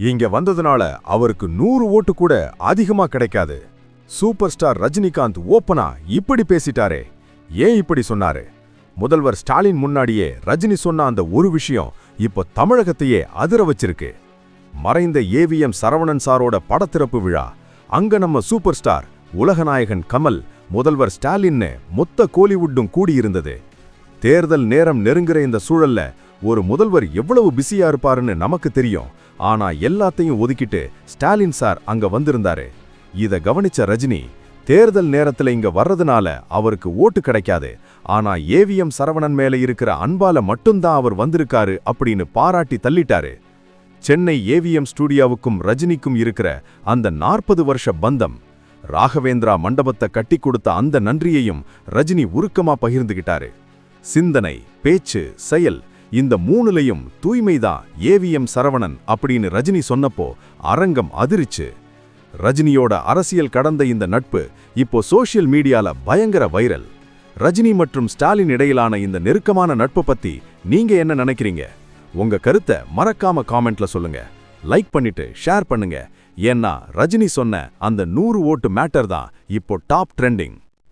இங்க வந்ததுனால அவருக்கு நூறு ஓட்டு கூட அதிகமா கிடைக்காது. சூப்பர் ஸ்டார் ரஜினிகாந்த் ஓப்பனா இப்படி பேசிட்டாரே. ஏன் இப்படி சொன்னாரு? முதல்வர் ஸ்டாலின் முன்னாடியே ரஜினி சொன்ன அந்த ஒரு விஷயம் இப்போ தமிழகத்தையே அதிர வச்சிருக்கு. மறைந்த ஏவிஎம் சரவணன் சாரோட படத்திறப்பு விழா அங்க நம்ம சூப்பர் ஸ்டார் உலகநாயகன் கமல் முதல்வர் ஸ்டாலின்னு மொத்த கோலிவுட்டும் கூடியிருந்தது. தேர்தல் நேரம் நெருங்குற இந்த சூழல்ல ஒரு முதல்வர் எவ்வளவு பிஸியா இருப்பாருன்னு நமக்கு தெரியும். ஆனா எல்லாத்தையும் ஒதுக்கிட்டு ஸ்டாலின் சார் அங்க வந்திருந்தாரு. இத கவனிச்ச ரஜினி தேர்தல் நேரத்துல இங்க வர்றதுனால அவருக்கு ஓட்டு கிடைக்காது. ஆனா ஏவிஎம் சரவணன் மேல இருக்கிற அன்பால மட்டும்தான் அவர் வந்திருக்காரு அப்படின்னு பாராட்டி தள்ளிட்டாரு. சென்னை ஏவிஎம் ஸ்டூடியோவுக்கும் ரஜினிக்கும் இருக்கிற அந்த நாற்பது வருஷ பந்தம் ராகவேந்திரா மண்டபத்தை கட்டி கொடுத்த அந்த நன்றியையும் ரஜினி உருக்கமா பகிர்ந்துகிட்டாரு. சிந்தனை பேச்சு செயல் இந்த மூணுலையும் தூய்மைதான் ஏவிஎம் சரவணன் அப்படின்னு ரஜினி சொன்னப்போ அரங்கம் அதிரிச்சு. ரஜினியோட அரசியல் கடந்த இந்த நட்பு இப்போ சோஷியல் மீடியால பயங்கர வைரல். ரஜினி மற்றும் ஸ்டாலின் இடையிலான இந்த நெருக்கமான நட்பு பத்தி நீங்க என்ன நினைக்கிறீங்க? உங்க கருத்தை மறக்காம காமெண்ட்ல சொல்லுங்க. லைக் பண்ணிட்டு ஷேர் பண்ணுங்க. ஏன்னா ரஜினி சொன்ன அந்த நூறு ஓட்டு மேட்டர் தான் இப்போ டாப் ட்ரெண்டிங்